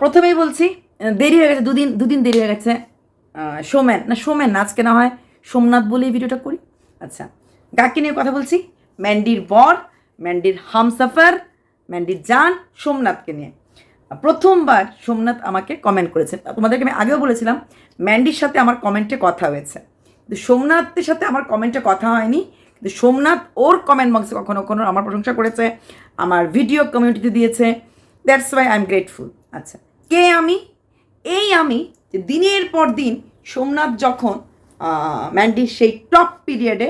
প্রথমেই বলছি দেরি হয়ে গেছে দুদিন দুদিন দেরি হয়ে গেছে। সোমেন না সোমেন না, আজকে না হয় সোমনাথ বলেই ভিডিওটা করি। আচ্ছা কাকে নিয়ে কথা বলছি। ম্যান্ডির বর ম্যান্ডির হামসাফার ম্যান্ডির জান সোমনাথকে নিয়ে। প্রথমবার সোমনাথ আমাকে কমেন্ট করেছে। তোমাদেরকে আমি আগেও বলেছিলাম ম্যান্ডির সাথে আমার কমেন্টে কথা হয়েছে। কিন্তু সোমনাথের সাথে আমার কমেন্টে কথা হয়নি। কিন্তু সোমনাথ ওর কমেন্ট বক্সে কখনো কখনো আমার প্রশংসা করেছে আমার ভিডিও কমিউনিটিতে দিয়েছে। That's why I am grateful আচ্ছা কে আমি? এই আমি যে দিনের পর দিন সোমনাথ যখন ম্যান্ডির সেই টপ পিরিয়ডে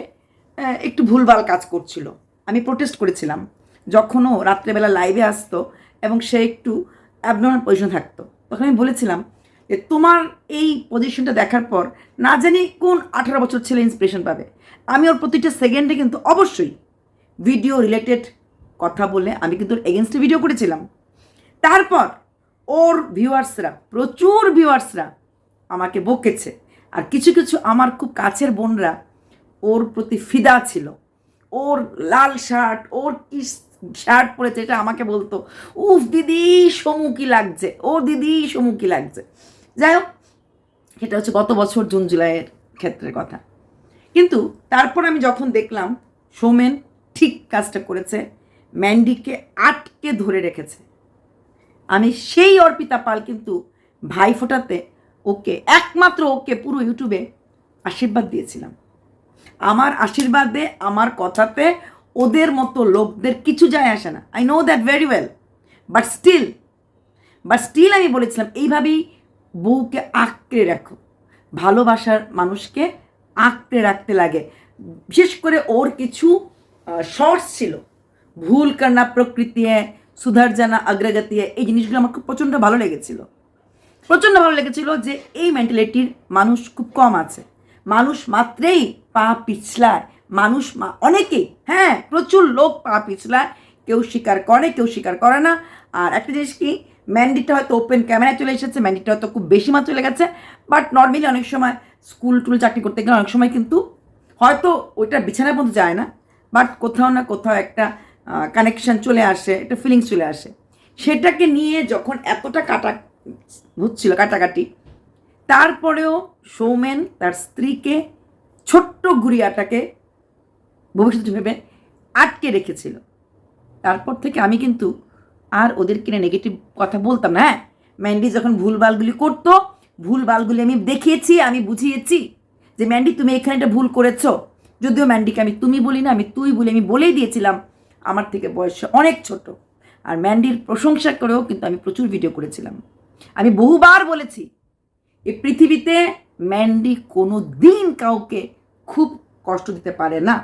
একটু ভুলভাল কাজ করছিল। আমি প্রোটেস্ট করেছিলাম। যখনও রাত্রেবেলা লাইভে আসতো এবং সে একটু অ্যাবনর্মাল পজিশন থাকতো। তখন আমি বলেছিলাম যে, তোমার এই পজিশনটা দেখার পর না জানি কোন আঠারো বছর ছেলে ইন্সপিরেশন পাবে। আমি ওর প্রতিটা সেকেন্ডে কিন্তু অবশ্যই ভিডিও রিলেটেড কথা বলে আমি কিন্তু এগেনস্টে ভিডিও করেছিলাম। তারপর ওর ভিউয়ার্সরা, প্রচুর ভিউয়ার্সরা আমাকে বকেছে। আর কিছু কিছু আমার খুব কাছের বোনরা ওর প্রতি ফিদা ছিল। ওর লাল শার্ট, ওর কি শার্ট পরেছে এটা আমাকে বলতো, উফ, দিদি সমুখী লাগছে? ও দিদি সমুখী লাগছে? যাই হোক সেটা হচ্ছে গত বছর জুন, জুলাইয়ের ক্ষেত্রের কথা। কিন্তু তারপর আমি যখন দেখলাম, সৌমেন ঠিক কাজটা করেছে, ম্যান্ডিকে আটকে ধরে রেখেছে। আমি সেই অর্পিতা পাল কিন্তু ভাই ফোটাতে ওকে, একমাত্র ওকে পুরো ইউটিউবে আশীর্বাদ দিয়েছিলাম। আমার আশীর্বাদে, আমার কথাতে ওদের মতো লোকদের কিছু যায় আসে না। I know that very well but still but still আমি বলেছিলাম, এইভাবেই বউকে আঁকড়ে রাখো। ভালোবাসার মানুষকে আঁকড়ে রাখতে লাগে। বিশেষ করে ওর কিছু শর্টস ছিল। ভুল করনা প্রকৃতি সুধার জানা অগ্রগতি এই জিনিসগুলো আমার খুব প্রচণ্ড ভালো লেগেছিল। প্রচণ্ড ভালো লেগেছিল যে এই মেন্টালিটির মানুষ খুব কম আছে। মানুষ মাত্রেই পা পিছলায়। মানুষ অনেকেই হ্যাঁ প্রচুর লোক পা পিছলায়। কেউ স্বীকার করে, কেউ স্বীকার করে না। আর একটা জিনিস কি ম্যান্ডিটা হয়তো ওপেন ক্যামেরায় চলে এসেছে ম্যান্ডিটা হয়তো খুব বেশি মাত্র চলে গেছে। বাট নর্মালি অনেক সময় স্কুল টুল চাকরি করতে গেলে অনেক সময় কিন্তু হয়তো ওইটা বিছানার মধ্যে যায় না। বাট কোথাও না কোথাও একটা কানেকশন চলে আসে, একটা ফিলিংস চলে আসে। সেটাকে নিয়ে যখন এতটা কাটা হচ্ছিল, কাটাকাটি, তারপরেও সৌমেন তার স্ত্রীকে ছোট্ট গুড়িয়াটাকে ভবিষ্যৎ ভেবে আটকে রেখেছিল। তারপর থেকে আমি কিন্তু আর ওদের কিনে নেগেটিভ কথা বলতাম হ্যাঁ? ম্যান্ডি যখন ভুলভালগুলি করতো, ভুলভালগুলি আমি দেখিয়েছি, আমি বুঝিয়েছি যে, ম্যান্ডি, তুমি এখানে একটা ভুল করেছ। যদিও ম্যান্ডিকে আমি তুমি বলি না আমি তুই বলি, আমি বলেই দিয়েছিলাম আমার থেকে বয়সে অনেক ছোট। আর ম্যান্ডির প্রশংসা করেও কিন্তু আমি প্রচুর ভিডিও করেছিলাম। আমি বহুবার বলেছি এই পৃথিবীতে ম্যান্ডি কোনো দিন কাউকে খুব কষ্ট দিতে পারে না।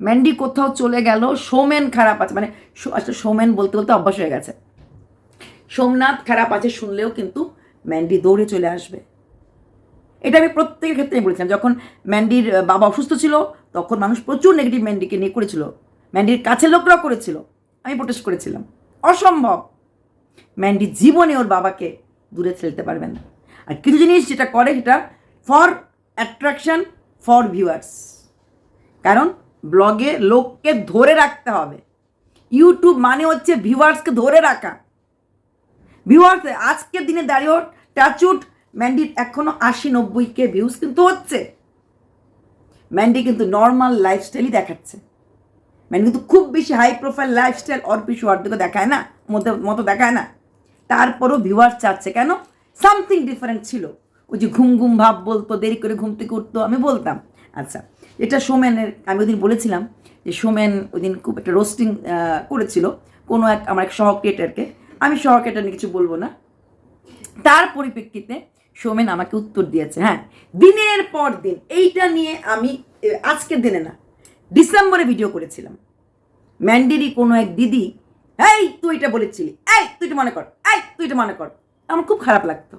ম্যান্ডি কোথাও চলে গেল, সোমেন খারাপ আছে মানে আসলে সোমেন বলতে বলতে অভ্যাস হয়ে গেছে। সোমনাথ খারাপ আছে শুনলেও কিন্তু ম্যান্ডি দৌড়ে চলে আসবে। এটা আমি প্রত্যেকের ক্ষেত্রেই বলেছিলাম, যখন ম্যান্ডির বাবা অসুস্থ ছিল, তখন মানুষ প্রচুর নেগেটিভ ম্যান্ডিকে নিয়ে করেছিল। ম্যান্ডির কাছের লোকরাও করেছিল। আমি প্রোটেস্ট করেছিলাম। অসম্ভব। ম্যান্ডি জীবনে ওর বাবাকে দূরে ফেলতে পারবেন না। আর কিছু জিনিস যেটা করে সেটা ফর অ্যাট্রাকশন ফর ভিউয়ার্স কারণ ব্লগে লোককে ধরে রাখতে হবে। ইউটিউব মানে হচ্ছে ভিউয়ার্সকে ধরে রাখা। ভিউয়ার্স আজকের দিনে দাঁড়িয়েও টাচুট ম্যান্ডির এখনও আশি নব্বই কে ভিউজ কিন্তু হচ্ছে। ম্যান্ডি কিন্তু নর্মাল লাইফস্টাইলই দেখাচ্ছে। ম্যান্ডি কিন্তু খুব বেশি হাই প্রোফাইল লাইফস্টাইল অর্পিস ওয়ার্ডকে দেখায় না, মধ্যে মতো দেখায় না। তারপরও ভিউয়ার্স চাচ্ছে কেন? সামথিং ডিফারেন্ট ছিল। ওই যে ঘুম ঘুম ভাব বলতো, দেরি করে ঘুম থেকে উঠতো, আমি বলতাম। আচ্ছা এটা সোমেনের আমি ওদিন বলেছিলাম যে সোমেন ওদিন খুব একটা রোস্টিং করেছিল। কোনো এক, আমার এক সহ ক্রিয়েটারকে আমি সহ ক্রিয়েটার নিয়ে কিছু বলব না। তার পরিপ্রেক্ষিতে সোমেন আমাকে উত্তর দিয়েছে হ্যাঁ দিনের পর দিন। এইটা নিয়ে আমি আজকের দিনে না ডিসেম্বরে ভিডিও করেছিলাম। ম্যান্ডেরি কোনো এক দিদি, এই, তুই এটা বলেছিলি। এই, তুই এটা মনে কর। এই, তুই এটা মনে কর। আমার খুব খারাপ লাগতো।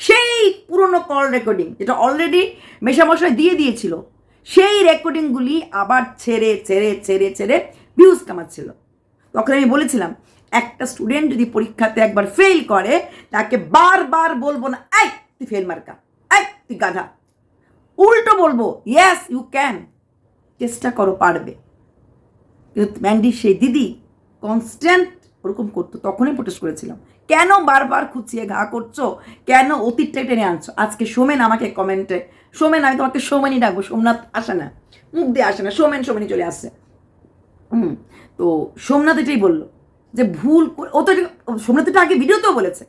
সেই পুরনো কল রেকর্ডিং যেটা অলরেডি মেশামশাই দিয়ে দিয়েছিল, সেই রেকর্ডিংগুলি আবার ছেড়ে ছেড়ে ছেড়ে ছেড়ে ভিউজ কামাচ্ছিল। তখন আমি বলেছিলাম, একটা স্টুডেন্ট যদি পরীক্ষাতে একবার ফেল করে, তাকে বারবার বলব না, এই, তুই ফেল মার্কা এই, তুই গাধা। উল্টো বলব ইয়েস ইউ ক্যান চেষ্টা করো পারবে। ম্যান্ডি, সেই দিদি কনস্ট্যান্ট ওরকম করতো, তখনই প্রোটেস্ট করেছিলাম। কেন বারবার খুঁচিয়ে ঘা করছ? কেন অতীতটা টেনে আনছো? আজকে সোমেন আমাকে কমেন্টে সোমেন, আমি তোমাকে সোমেনই ডাকবো, সোমনাথ আসে না, মুখ দিয়ে আসে না, সোমেন, সোমেনই চলে আসছে হুম, তো সোমনাথ এটাই বলল যে ভুল ও তো সোমনাথ এটা আগে ভিডিওতেও বলেছে।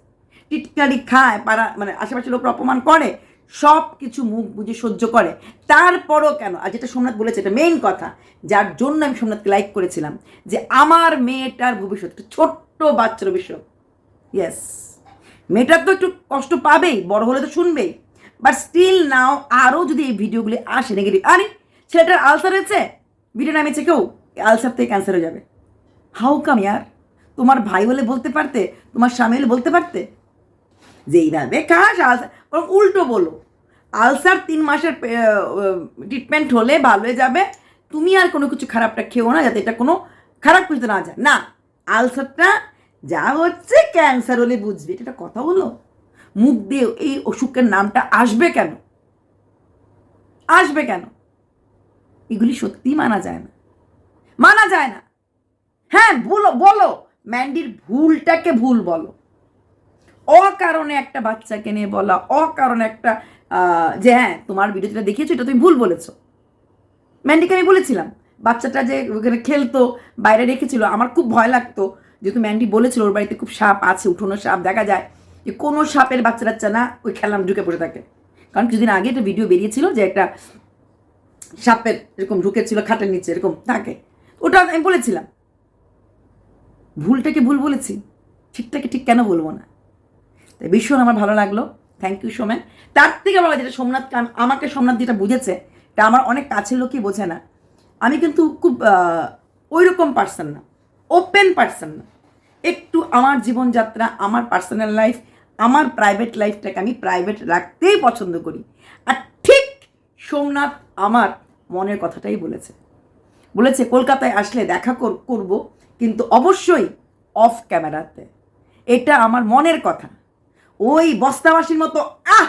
টিটকারি খায়, পাড়া মানে আশেপাশে লোকরা অপমান করে সব কিছু মুখ বুঝে সহ্য করে। তারপরও কেন? আর যেটা সোমনাথ বলেছে, এটা মেইন কথা, যার জন্য আমি সোমনাথকে লাইক করেছিলাম, যে আমার মেয়েটার ভবিষ্যৎ, একটা ছোট্ট বাচ্চার ভবিষ্যৎ। ইয়েস মেয়েটার তো একটু কষ্ট পাবেই, বড় হলে তো শুনবেই। বাট স্টিল নাও আরও যদি এই ভিডিওগুলি আসে নেগেটিভ আরে, ছেলেটার আলসার হয়েছে? ভিডিও নামিয়েছে কেউ? আলসার থেকে ক্যান্সার হয়ে যাবে। হাউ কাম ইয়ার? তোমার ভাই হলে বলতে পারতে? তোমার স্বামী হলে বলতে পারতে? যে এইভাবে খাস আলসার উল্টো বলো। আলসার তিন মাসের ট্রিটমেন্ট হলে ভালো হয়ে যাবে। তুমি আর কোনো কিছু খারাপটা খেও না, যাতে এটা কোনো খারাপ কিছুতে না যায়। না আলসারটা যা হচ্ছে ক্যান্সার হলে বুঝবে। এটা কথা হলো মুখ দিয়ে এই অসুখের নামটা আসবে কেন? আসবে কেন? এগুলি সত্যি মানা যায় না। মানা যায় না। হ্যাঁ বলো বলো। ম্যান্ডির ভুলটাকে ভুল বলো। অকারণে একটা বাচ্চাকে নিয়ে বলা, অকারণে একটা যে হ্যাঁ তোমার ভিডিও যেটা দেখিয়েছো, এটা তুমি ভুল বলেছ। ম্যান্ডিকে আমি বলেছিলাম, বাচ্চাটা যে ওখানে খেলতো, বাইরে রেখেছিল, আমার খুব ভয় লাগতো, যেহেতু ম্যান্ডি বলেছিল, ওর বাড়িতে খুব সাপ আছে, উঠোনো সাপ, দেখা যায় যে কোনো সাপের বাচ্চা টাচ্চা না ওই খেলাম ঢুকে পড়ে থাকে। কারণ কিছুদিন আগে একটা ভিডিও বেরিয়েছিল যে একটা সাপের এরকম ঢুকেছিল খাটের নিচে, এরকম থাকে। ওটা আমি বলেছিলাম। ভুলটাকে ভুল বলেছি, ঠিকটাকে ঠিক কেন বলব না? তাই ভীষণ আমার ভালো লাগল। থ্যাংক ইউ সোমেন তার থেকে বলা যেটা সোমনাথকে আম- আমাকে সোমনাথ যেটা বুঝেছে, এটা আমার অনেক কাছের লোকই বোঝে না। আমি কিন্তু খুব ওই রকম পার্সন না। ওপেন পার্সন না। একটু আমার জীবনযাত্রা, আমার পার্সোনাল লাইফ আমার প্রাইভেট লাইফটাকে আমি প্রাইভেট রাখতেই পছন্দ করি। আর ঠিক সোমনাথ আমার মনের কথাটাই বলেছে। বলেছে, কলকাতায় আসলে দেখা কর- করব, কিন্তু অবশ্যই অফ ক্যামেরাতে এটা আমার মনের কথা। ওই বস্তাবাসীর মতো, আহ,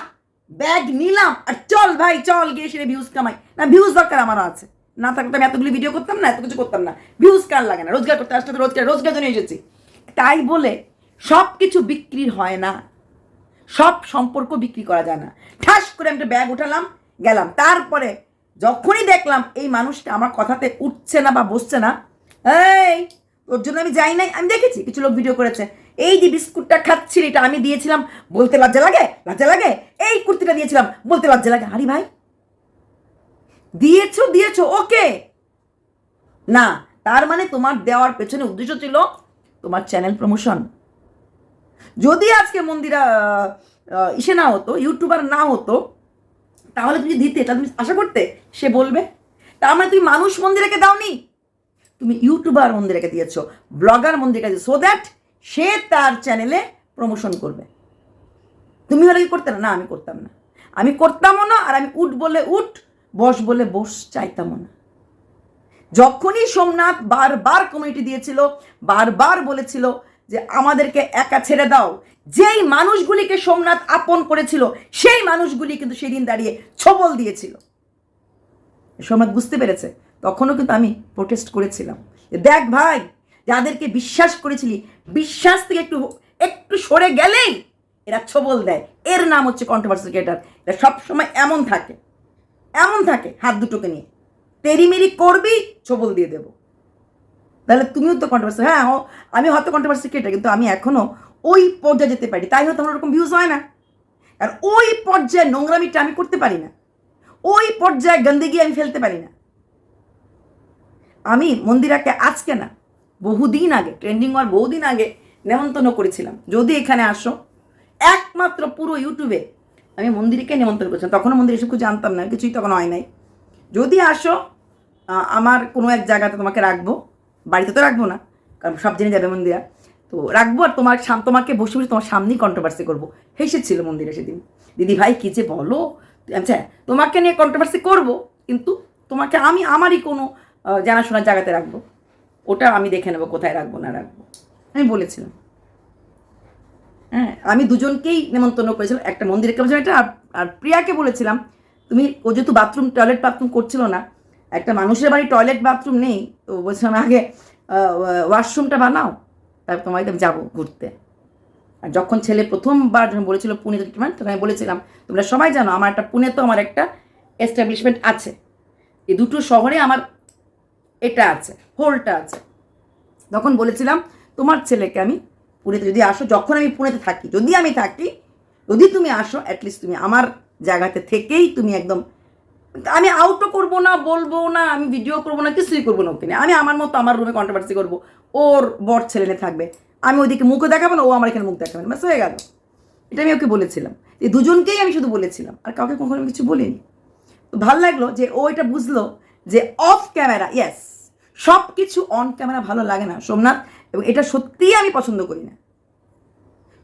ব্যাগ নিলাম আর চল ভাই, চল গিয়ে সেটা ভিউজ কামাই। না ভিউজ দরকার আমারও আছে। না থাকলে আমি এতগুলি ভিডিও করতাম না, এত কিছু করতাম না। ভিউজ কার লাগে না? রোজগার করতে আসতে রোজগার রোজগার জন্য এসেছি। তাই বলে সব কিছু বিক্রি হয় না। সব সম্পর্ক বিক্রি করা যায় না। ঠাস করে একটা ব্যাগ উঠালাম, গেলাম। তারপরে যখনই দেখলাম এই মানুষটা আমার কথাতে উঠছে না বা বসছে না, এই ওর জন্য আমি যাই নাই, আমি দেখেছি, কিছু লোক ভিডিও করেছে। এই যে বিস্কুটটা খাচ্ছিল, এটা আমি দিয়েছিলাম। বলতে লজ্জা লাগে? লজ্জা লাগে? এই কুর্তিটা দিয়েছিলাম। বলতে লজ্জা লাগে? আরে ভাই। দিয়েছ দিয়েছ, ওকে। না, তার মানে তোমার দেওয়ার পেছনে উদ্দেশ্য ছিল তোমার চ্যানেল প্রমোশন। যদি আজকে মন্দিরা ইসে না হতো, ইউটিউবার না হতো, তাহলে তুমি দিতে তাহলে তুমি আশা করতে? সে বলবে। তার মানে তুমি মানুষ মন্দিরাকে দাওনি? তুমি ইউটিউবার মন্দিরাকে দিয়েছ, ব্লগার মন্দিরকে দিয়েছ। সো দ্যাট সে তার চ্যানেলে প্রমোশন করবে। তুমি হলে কি করতে না? না, আমি করতাম না। আমি করতামও না, আর আমি উঠ বলে উঠ, বস বলে বস চাইতামও না। যখনই সোমনাথ বারবার কমিটি দিয়েছিল, বারবার বলেছিল যে আমাদেরকে একা ছেড়ে দাও, যেই মানুষগুলিকে সোমনাথ আপন করেছিল, সেই মানুষগুলি কিন্তু সেদিন দাঁড়িয়ে ছবল দিয়েছিল। সোমনাথ বুঝতে পেরেছে, তখনও কিন্তু আমি প্রোটেস্ট করেছিলাম। দেখ ভাই যাদেরকে বিশ্বাস করেছিলি, বিশ্বাস থেকে একটু একটু সরে গেলেই এরা ছবল দেয়। এর নাম হচ্ছে কন্ট্রোভার্সি ক্রিয়েটার এটা সবসময় এমন থাকে। এমন থাকে হাত দুটোকে নিয়ে। তেরিমেরি করবি, ছবল দিয়ে দেবো। তাহলে তুমিও তো কন্ট্রোভার্সি হ্যাঁ আমি হয়তো কন্ট্রোভার্সি ক্রিয়েটার কিন্তু আমি এখনও ওই পর্যায়ে যেতে পারি তাই হয়তো আমার ওরকম ভিউজ হয় না। আর ওই পর্যায়ে নোংরামিটা আমি করতে পারি না। ওই পর্যায়ে গন্দেগি আমি ফেলতে পারি না। আমি মন্দিরাকে আজকে না বহুদিন আগে ট্রেন্ডিং হওয়ার বহুদিন আগে নেমন্তন্ন করেছিলাম। যদি এখানে আসো, একমাত্র পুরো ইউটিউবে আমি মন্দিরকে নিমন্ত্রণ করেছিলাম। তখনও মন্দির এসব কিছু জানতাম না, কিছুই তখন হয় নাই। যদি আসো আমার কোনো এক জায়গাতে তোমাকে রাখব, বাড়িতে তো রাখব না, কারণ সব জেনে যাবে মন্দিরা। তো রাখব আর তোমার সাম, তোমাকে বসে বসে তোমার সামনেই কন্ট্রোভার্সি করব। হেসেছিল মন্দিরে সেদিন। দিদি ভাই, কী যে বলো? আচ্ছা তোমাকে নিয়ে কন্ট্রোভার্সি করব, কিন্তু তোমাকে আমি, আমারই কোনো জানাশোনার জায়গাতে রাখব। ওটা আমি দেখে নেব কোথায় রাখব, না রাখব। আমি বলেছিলাম। হ্যাঁ আমি দুজনকেই নেমন্তন্ন করেছিলাম। একটা মন্দিরকে বলেছিলাম একটা আর- প্রিয়াকে বলেছিলাম, তুমি ও যেহেতু বাথরুম, টয়লেট বাথরুম করছিল না, একটা মানুষের বাড়ি টয়লেট বাথরুম নেই, তো বলছিলাম আগে ওয়াশরুমটা বানাও, তারপর তোমার আমি যাব ঘুরতে। আর যখন ছেলে প্রথমবার যখন বলেছিল পুনে ট্রিটমেন্ট তখন আমি বলেছিলাম, তোমরা সবাই জানো, আমার একটা পুনে তো আমার একটা এস্টাবলিশমেন্ট আছে। এই দুটো শহরে আমার এটা আছে হোলটা আছে। তখন বলেছিলাম, তোমার ছেলেকে আমি পুনেতে যদি আসো, যখন আমি পুনেতে থাকি, যদি আমি থাকি, যদি তুমি আসো অ্যাটলিস্ট তুমি আমার জায়গাতে থেকেই তুমি একদম, আমি আউটও করব না, বলব না, আমি ভিডিও করব না, কিছুই করব না ওকে নিয়ে। আমি আমার মতো আমার রুমে কন্ট্রোভার্সি করব। ওর বর ছেলে নিয়ে থাকবে। আমি ওইদিকে মুখও দেখাবো না, ও আমার এখানে মুখ দেখাবে না। ব্যাস, হয়ে গেল। এটা আমি ওকে বলেছিলাম। এই দুজনকেই আমি শুধু বলেছিলাম। আর কাউকে কখনো আমি কিছু বলিনি। তো ভালো লাগল যে ও এটা বুঝলো যে অফ ক্যামেরা ইয়েস সব কিছু অন ক্যামেরা ভালো লাগে না সোমনাথ এবং এটা সত্যিই আমি পছন্দ করি না।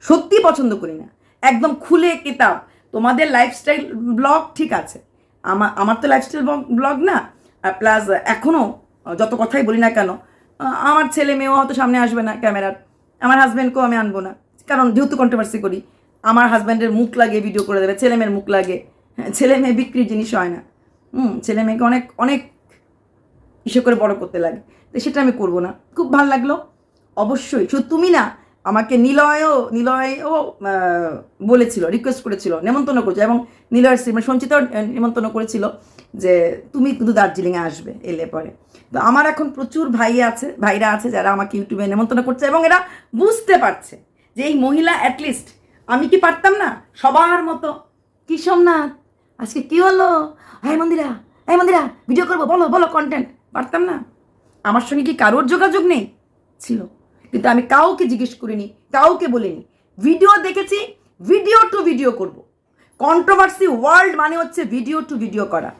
সত্যি পছন্দ করি না। একদম খুলে কিতাব। তোমাদের লাইফস্টাইল ব্লগ ঠিক আছে। আমার আমার তো লাইফস্টাইল ব্লগ না। প্লাস এখনও যত কথাই বলি না কেন আমার ছেলে মেয়েও হয়তো সামনে আসবে না ক্যামেরার। আমার হাজব্যান্ডকেও আমি আনব না। কারণ যেহেতু কন্ট্রোভার্সি করি আমার হাজব্যান্ডের মুখ লাগে ভিডিও করে দেবে ছেলে মেয়ের মুখ লাগে। হ্যাঁ, ছেলে মেয়ে বিক্রির জিনিস হয় না। হুম ছেলে মেয়েকে অনেক অনেক ইসে করে বড় করতে লাগে। তো সেটা আমি করব না। খুব ভালো লাগল। অবশ্যই। শুধু তুমি না আমাকে নিলয়ও নিলয়ও বলেছিল রিকোয়েস্ট করেছিল নেমন্তন্ন করেছিল এবং নিলয়ের শ্রী মানে সঞ্চিতাও আহ, নেমন্তন্ন করেছিল যে তুমি কিন্তু দার্জিলিংয়ে আসবে এলে পরে। তো আমার এখন প্রচুর ভাই আছে ভাইরা আছে যারা আমাকে ইউটিউবে নেমন্তন্ন করছে এবং এরা বুঝতে পারছে যে এই মহিলা অ্যাটলিস্ট আমি কি পারতাম না? সবার মতো। কি সোমনাথ? আজকে কি হলো? Hi Mandira hi Mandira video করব বলো বলো কন্টেন্ট পারতাম না। আমার সঙ্গে কি কারোর যোগাযোগ নেই? ছিল। কিন্তু আমি কাউকে জিজ্ঞেস করিনি, কাউকে বলিনি। ভিডিও দেখেছি ভিডিও টু ভিডিও করব। কন্ট্রোভার্সি ওয়ার্ল্ড মানে হচ্ছে ভিডিও টু ভিডিও করা।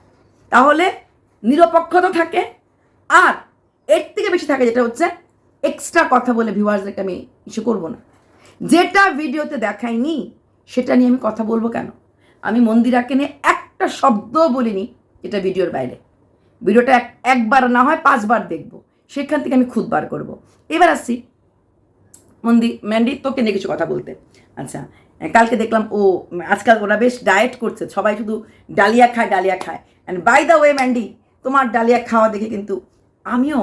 তাহলে নিরপেক্ষতা থাকে। আর এর থেকে বেশি থাকে যেটা হচ্ছে এক্সট্রা কথা বলে ভিউয়ার্সদেরকে আমি কিছু করব না। যেটা ভিডিওতে দেখাইনি, সেটা নিয়ে আমি কথা বলব কেন? আমি মন্দিরাকে নিয়ে একটা শব্দও বলিনি এটা ভিডিওর বাইরে। ভিডিওটা এক, একবার না হয় পাঁচবার দেখব। সেখান থেকে আমি খুদ বার করব। এবার আসছি মন্দি, ম্যান্ডি, তোকে নিয়ে কিছু কথা বলতে। আচ্ছা কালকে দেখলাম ও, আজকাল ওরা বেশ ডায়েট করছে, সবাই শুধু ডালিয়া খায় ডালিয়া খায়। And by the way Mandy, তোমার ডালিয়া খাওয়া দেখে কিন্তু আমিও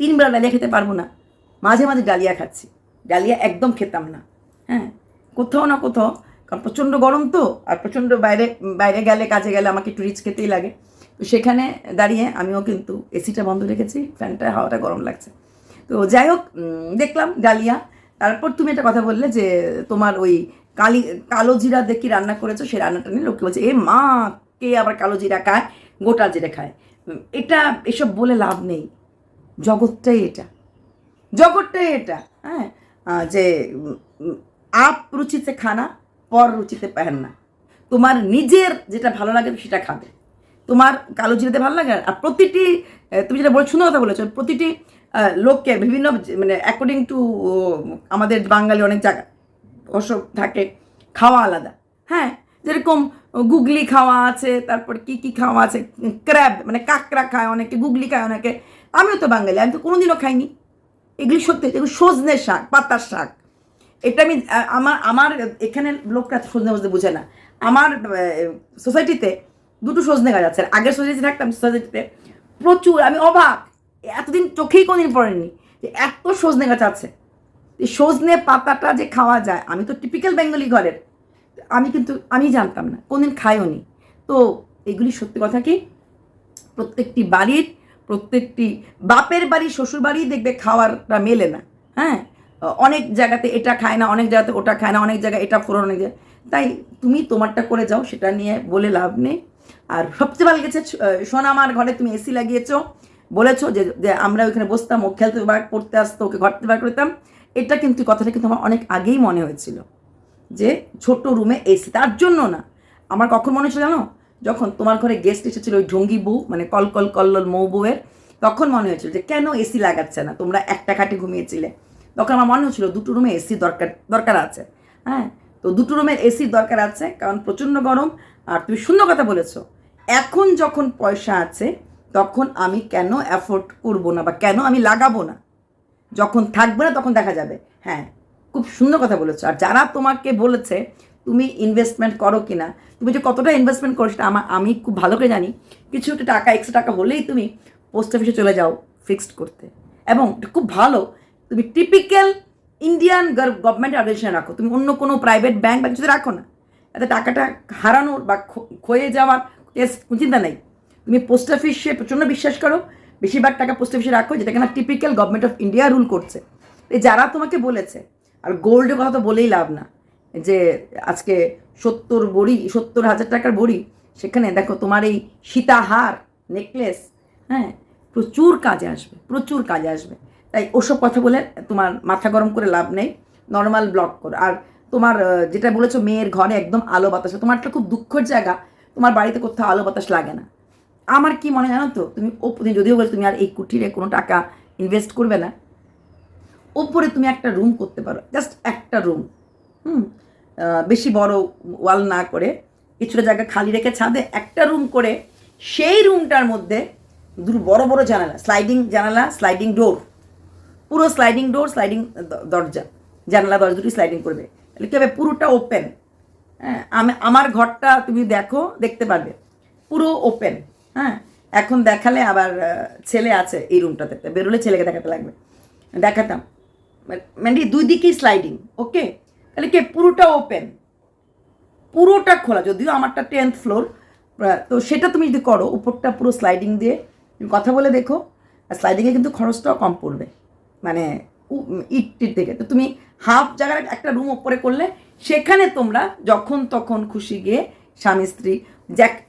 তিনবেলা ডালিয়া খেতে পারব না। মাঝে মাঝে ডালিয়া খাচ্ছি। ডালিয়া একদম খেতাম না। হ্যাঁ কোথাও না কোথাও, কারণ প্রচণ্ড গরম তো, আর প্রচণ্ড বাইরে বাইরে গেলে, কাজে গেলে আমাকে একটু রিচ খেতেই লাগে। তো সেখানে দাঁড়িয়ে আমিও কিন্তু এসিটা বন্ধ রেখেছি, ফ্যানটা, হাওয়াটা গরম লাগছে। তো যাই হোক দেখলাম ডালিয়া। তারপর তুমি একটা কথা বললে যে তোমার ওই কালি, কালো জিরা দেখি রান্না করেছ? সেই রান্নাটা নিয়ে লোককে বলছে, এ মা, কে আবার কালো জিরা খায়? গোটা জিরা খায়। এটা, এসব বলে লাভ নেই। জগৎটাই এটা। জগৎটাই এটা হ্যাঁ? যে আপ রুচিতে খানা, পর রুচিতে পেহেননা তোমার নিজের যেটা ভালো লাগে সেটা খাবে। তোমার কালো জিরাতে ভালো লাগে? আর প্রতিটি তুমি যেটা বলে, সুন্দর কথা বলেছ, প্রতিটি লোককে বিভিন্ন মানে অ্যাকর্ডিং টু আমাদের বাঙালি অনেক জায়গা ওসব থাকে, খাওয়া আলাদা। হ্যাঁ যেরকম গুগলি খাওয়া আছে, তারপর কি কি খাওয়া আছে, ক্র্যাব মানে কাঁকড়া খায় অনেকে, গুগলি খায় অনেকে। আমিও তো বাঙালি, আমি তো কোনোদিনও খাইনি। এগুলি সত্যি এগুলো সজনে শাক, পাতার শাক। এটা আমি আমার আমার এখানে লোকরা সজনে বুঝে না। আমার সোসাইটিতে দুটো সজনে গাছ আছে আর আগের সোসাইটিতে থাকতাম সোসাইটিতে প্রচুর, আমি অবাক। এতদিন চোখেই কোনদিন পড়েনি যে এত সজনে গাছ আছে এই সজনে পাতাটা যে খাওয়া যায়, আমি তো টিপিক্যাল বেঙ্গলি ঘরের। আমি কিন্তু, আমি জানতাম না, কোনদিন খাইও নি। তো এগুলি সত্যি কথা কি? প্রত্যেকটি বাড়ির, প্রত্যেকটি বাপের বাড়ি, শ্বশুর বাড়ি দেখবে খাওয়ারটা মেলে না। হ্যাঁ? অনেক জায়গাতে এটা খায় না, অনেক জায়গাতে ওটা খায় না, অনেক জায়গায় এটা ফোরন অনেক জায়গায়। তাই তুমি তোমারটা করে যাও, সেটা নিয়ে বলে লাভ নেই। আর সবচেয়ে ভালো গেছে সোনা আমার ঘরে তুমি এসি লাগিয়েছো। বলেছ যে যে আমরা ওইখানে বসতাম, ও খেলতে বার পড়তে আসতো, ওকে ঘর থেকে বার করতাম। এটা কিন্তু কথাটা কিন্তু আমার অনেক আগেই মনে হয়েছিল যে ছোট রুমে এসি তার জন্য না, আমার কখন মনে হয়েছিল জানো? যখন তোমার ঘরে গেস্ট এসেছিল ওই ঢঙ্গি বউ মানে কল কল, কল্লল মৌ বউয়ের, তখন মনে হয়েছিল যে কেন এসি লাগাচ্ছে না? তোমরা একটা খাটে ঘুমিয়েছিলে। তখন আমার মনে হচ্ছিল দুটো রুমে এসি দরকার দরকার আছে। হ্যাঁ তো দুটো রুমের এসি দরকার আছে, কারণ প্রচণ্ড গরম। আর তুমি সুন্দর কথা বলেছ। এখন যখন পয়সা আছে, তখন আমি কেন অ্যাফোর্ড করব না বা কেন আমি লাগাবো না? যখন থাকবে না, তখন দেখা যাবে। হ্যাঁ খুব সুন্দর কথা বলেছ। আর যারা তোমাকে বলেছে, তুমি ইনভেস্টমেন্ট করো কি না তুমি যে কতটা ইনভেস্টমেন্ট করো সেটা আমার আমি খুব ভালো করে জানি। কিছু একটা টাকা এক্সট্রা টাকা হলেই তুমি পোস্ট অফিসে চলে যাও ফিক্সড করতে। এবং খুব ভালো, তুমি টিপিক্যাল ইন্ডিয়ান গভর্নমেন্ট অর্গানাইজেশনে রাখো। তুমি অন্য কোনো প্রাইভেট ব্যাংক বা কিছু রাখো না। এতে টাকাটা হারানোর বা ক্ষয়ে যাওয়ার কেস চিন্তা নেই। তুমি পোস্ট অফিসে প্রচণ্ড বিশ্বাস করো, বেশিরভাগ টাকা পোস্ট অফিসে রাখো যেটা কিনা typical government of India rule করছে। এই যারা তোমাকে বলেছে, আর গোল্ডের কথা তো বলেই লাভ না, যে আজকে সত্তর বড়ি, সত্তর হাজার টাকার বড়ি, সেখানে দেখো তোমার এই সীতাহার নেকলেস হ্যাঁ প্রচুর কাজে আসবে, প্রচুর কাজে আসবে। তাই ওসব কথা বলে তোমার মাথা গরম করে লাভ নেই নর্মাল ব্লক করো। আর তোমার যেটা বলেছ, মেয়ের ঘরে একদম আলো বাতাস তোমারটা খুব দুঃখের জায়গা তোমার বাড়িতে কোথাও আলো বাতাস লাগে না। আমার কি মনে জানো তো? তুমি তুমি যদিও বলে তুমি আর এই কুটিরে কোনো টাকা ইনভেস্ট করবে না। ওপরে তুমি একটা রুম করতে পারো জাস্ট একটা রুম হুম? বেশি বড় ওয়াল না করে কিছুটা জায়গা খালি রেখে ছাদে একটা রুম করে সেই রুমটার মধ্যে দুটো বড় বড় জানালা স্লাইডিং জানালা স্লাইডিং ডোর পুরো স্লাইডিং ডোর স্লাইডিং দরজা। জানালা, দরজা দুটি স্লাইডিং করবে। তাহলে কী হবে? পুরোটা ওপেন আমি, আমার ঘরটা তুমি দেখো, দেখতে পারবে। পুরো ওপেন হ্যাঁ। এখন দেখালে আবার ছেলে আছে এই রুমটাতে বেরোলে ছেলেকে দেখাতে লাগবে। দেখাতাম। মানে দুই দিকেই স্লাইডিং ওকে তাহলে কে, পুরোটা ওপেন পুরোটা খোলা, যদিও আমারটা টেন্থ ফ্লোর তো সেটা তুমি যদি করো, উপরটা পুরো স্লাইডিং দিয়ে কথা বলে দেখো, আর স্লাইডিংয়ে কিন্তু খরচটাও কম পড়বে। মানে উ- ইট টিট থেকে তো তুমি হাফ জায়গার একটা রুম ওপরে করলে সেখানে তোমরা যখন তখন খুশি গিয়ে স্বামী স্ত্রী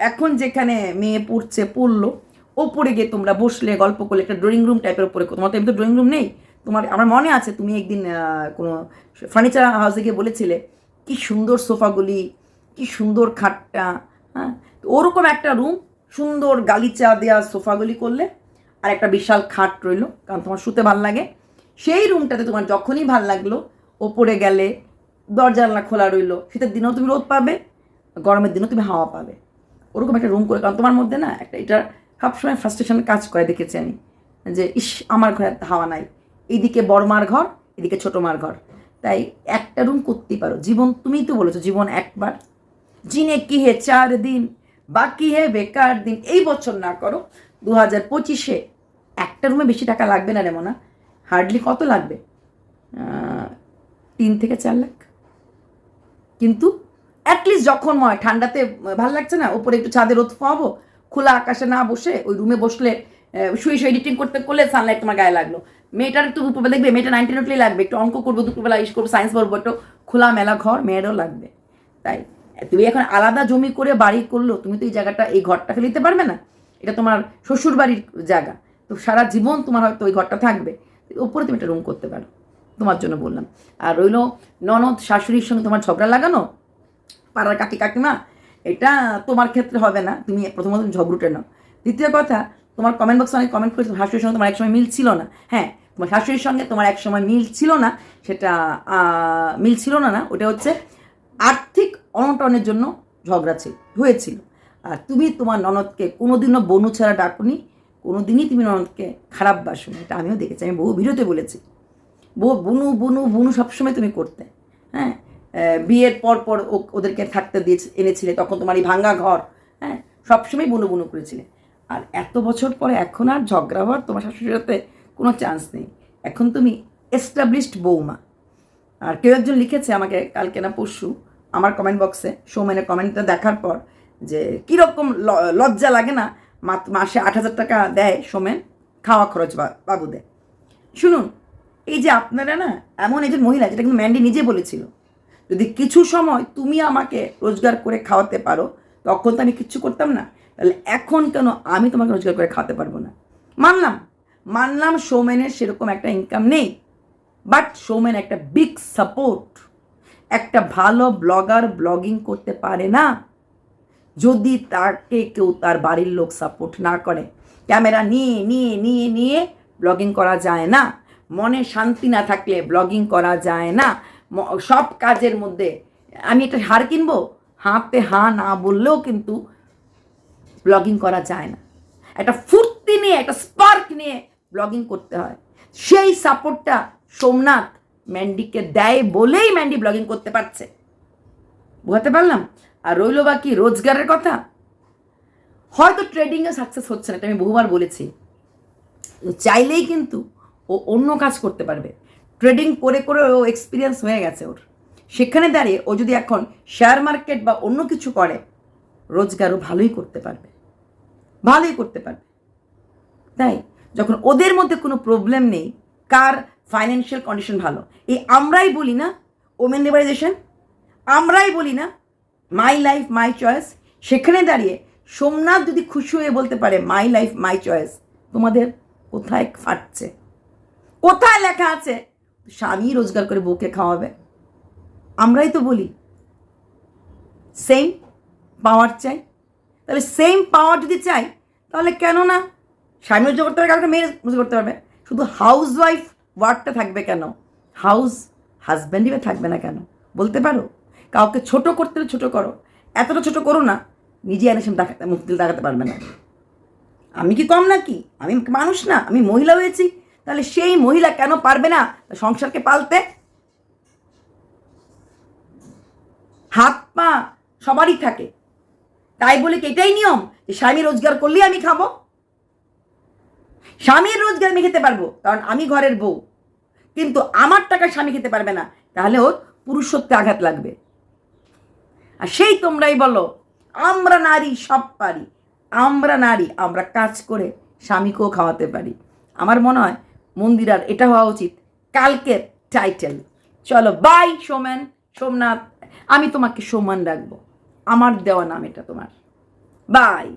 এখন যেখানে মেয়ে পড়ছে, পড়ল, ওপরে গিয়ে তোমরা বসলে, গল্প করলে, একটা ড্রয়িং রুম টাইপের ওপরে তোমার তো এমনি ড্রয়িং রুম নেই। তোমার, আমার মনে আছে, তুমি একদিন কোনো ফার্নিচার হাউসে গিয়ে বলেছিলে, কি সুন্দর সোফাগুলি, কি সুন্দর খাটটা হ্যাঁ? ওরকম একটা রুম সুন্দর গালিচা দেওয়া সোফাগুলি করলে, আর একটা বিশাল খাট রইল, কারণ তোমার শুতে ভালো লাগে। সেই রুমটাতে তোমার যখনই ভালো লাগল, ওপরে গেলে দরজা জানলা খোলা রইল। শীতের দিনেও তুমি রোদ পাবে, গরমের দিনেও তুমি হাওয়া পাবে। ওরকম একটা রুম করে, কারণ তোমার মধ্যে না একটা এটা সবসময় ফ্রাস্ট্রেশন কাজ করে, দেখেছি আমি। যে, ইস, আমার ঘরে হাওয়া নাই। এইদিকে বড় মার ঘর এদিকে ছোট মার ঘর। তাই একটা রুম করতেই পারো। জীবন, তুমিই তো বলেছ, জীবন একবার। জিনে কি হে চার দিন, বাকি হে বেকার দিন। এই বছর না করো দু হাজার পঁচিশে একটা রুমে বেশি টাকা লাগবে না রে মনা। হার্ডলি কত লাগবে? তিন থেকে চার লাখ। কিন্তু অ্যাটলিস্ট যখন হয় ঠান্ডাতে ভালো লাগছে না ওপরে একটু ছাদে রোদ পাবো খোলা আকাশে না বসে, ওই রুমে বসলে শুয়ে শুয়ে এডিটিং করতে করলে সানলাইট তোমার গায়ে লাগল। মেয়েটার একটু দুপুরবেলা দেখবে, মেয়েটা নাইনটিন উঠলেই লাগবে, একটু অঙ্ক করব, দুপুরবেলা ইস করব সায়েন্স পড়ব, একটু খোলা মেলা ঘর, মেয়েরও লাগবে। তাই তুমি এখন আলাদা জমি করে বাড়ি করল, তুমি তো এই জায়গাটা, এই ঘরটা ফেলিতে পারবে না? এটা তোমার শ্বশুর বাড়ির জায়গা। তো সারা জীবন তোমার হয়তো ওই ঘরটা থাকবে। ওপরে তুমি একটা রুম করতে পারো। তোমার জন্য বললাম। আর রইল ননদ শাশুড়ির সঙ্গে তোমার ঝগড়া লাগানো? পাড়ার কাকি কাকিমা? এটা তোমার ক্ষেত্রে হবে না, তুমি প্রথমত ঝগড়ুটে নাও। দ্বিতীয় কথা, তোমার কমেন্ট বক্সে অনেক কমেন্ট করেছ, শাশুড়ির সঙ্গে তোমার একসময় মিল ছিল না। হ্যাঁ তোমার শাশুড়ির সঙ্গে তোমার একসময় মিল ছিল না, সেটা মিল ছিল না না, ওটা হচ্ছে আর্থিক অনটনের জন্য ঝগড়া ছিল, হয়েছিল। আর তুমি তোমার ননদকে কোনোদিনও বনু ছাড়া ডাকুনি, কোনোদিনই তুমি ননদকে খারাপ বাসনি, এটা আমিও দেখেছি, আমি বহু ভিডিওতে বলেছি। বুনু বুনু বুনু সবসময় তুমি করতে। হ্যাঁ? বিয়ের পর পর ওদেরকে থাকতে দিয়ে এনেছিলে, তখন তোমার এই ভাঙ্গা ঘর হ্যাঁ? সবসময় বুনু বুনু করেছিলে। আর এত বছর পরে এখন আর ঝগড়া হওয়ার তোমার শাশুড়ির সাথে কোনো চান্স নেই। এখন তুমি এস্টাবলিশড বৌমা। আর কেউ একজন লিখেছে আমাকে কালকে না পরশু, আমার কমেন্ট বক্সে সৌমেনের কমেন্টটা দেখার পর, যে কীরকম লজ্জা লাগে না মাসে আট হাজার টাকা দেয় সোমেন, খাওয়া খরচ বা বাবু দেয় শুনুন এই যে আপনারা না, এমন একজন মহিলা, যেটা কিন্তু ম্যান্ডি নিজে বলেছিল, যদি কিছু সময় তুমি আমাকে রোজগার করে খাওয়াতে পারো, তখন তো আমি কিচ্ছু করতাম না। তাহলে এখন কেন আমি তোমাকে রোজগার করে খাওয়াতে পারব না? মানলাম। মানলাম সৌমেনের সেরকম একটা ইনকাম নেই। বাট সৌমেন একটা বিগ সাপোর্ট একটা ভালো ব্লগার ব্লগিং করতে পারে না। যদি তাকে কেউ তার বাড়ির লোক সাপোর্ট না করে। ক্যামেরা নিয়ে নিয়ে নিয়ে নিয়ে ব্লগিং করা যায় না। মনে শান্তি না থাকলে ব্লগিং করা যায় না। সব কাজের মধ্যে আমি একটা হার কিনবো? হাতে হা না বললেও কিন্তু ব্লগিং করা যায় না। একটা ফুর্তি নিয়ে, একটা স্পার্ক নিয়ে ব্লগিং করতে হয়। সেই সাপোর্টটা সোমনাথ ম্যান্ডিকে দেয় বলেই ম্যান্ডি ব্লগিং করতে পারছে। বোঝাতে পারলাম? আর রইল বাকি রোজগারের কথা? হয়তো ট্রেডিংয়ে সাকসেস হচ্ছে না, এটা আমি বহুবার বলেছি। চাইলেই কিন্তু ও অন্য কাজ করতে পারবে। ট্রেডিং করে করে ও এক্সপিরিয়েন্স হয়ে গেছে ওর। সেখানে দাঁড়িয়ে ও যদি এখন শেয়ার মার্কেট বা অন্য কিছু করে রোজগারও ভালোই করতে পারবে। ভালোই করতে পারবে। তাই যখন ওদের মধ্যে কোনো প্রবলেম নেই, কার ফাইন্যান্সিয়াল কন্ডিশন ভালো? এই আমরাই বলি না ওমেন লিবারাইজেশন আমরাই বলি না মাই লাইফ মাই চয়েস সেখানে দাঁড়িয়ে সোমনাথ যদি খুশি হয়ে বলতে পারে মাই লাইফ মাই চয়েস তোমাদের কোথায় ফাটছে? কোথায় লেখা আছে? স্বামী রোজগার করে বউকে খাওয়াবে। আমরাই তো বলি সেম পাওয়ার চাই। তাহলে সেম পাওয়ার যদি চাই, তাহলে কেন না স্বামী রোজগার করতে পারবে কাউকে মেয়ে রোজগার করতে পারবে। শুধু হাউস ওয়াইফ ওয়ার্ডটা থাকবে কেন? হাউস হাজব্যান্ডই থাকবে না কেন? বলতে পারো? কাউকে ছোট করতে হলে ছোট করো। এতটা ছোট করো না, নিজে সে দেখাতে দিলে দেখাতে পারবে না। আমি কি কম নাকি? আমি মানুষ না, আমি মহিলা হয়েছি। তাহলে সেই মহিলা কেন পারবে না সংসারকে পালতে? হাত পা সবারই থাকে। তাই বলে কি এটাই নিয়ম? যে স্বামী রোজগার করলেই আমি খাব। স্বামীর রোজগার আমি খেতে পারব, কারণ আমি ঘরের বউ। কিন্তু আমার টাকা স্বামী খেতে পারবে না, তাহলে ওর পুরুষত্বে আঘাত লাগবে। আর সেই তোমরাই বলো, আমরা নারী সব পারি। আমরা নারী, আমরা কাজ করে স্বামীকেও খাওয়াতে পারি। আমার মনে হয় মন্দিরার এটা হওয়া উচিত। কালকের টাইটেল চলো বাই সোমেন, সোমনাথ। আমি তোমাকে সোমান রাখব। আমার দেওয়া নাম এটা তোমার। বাই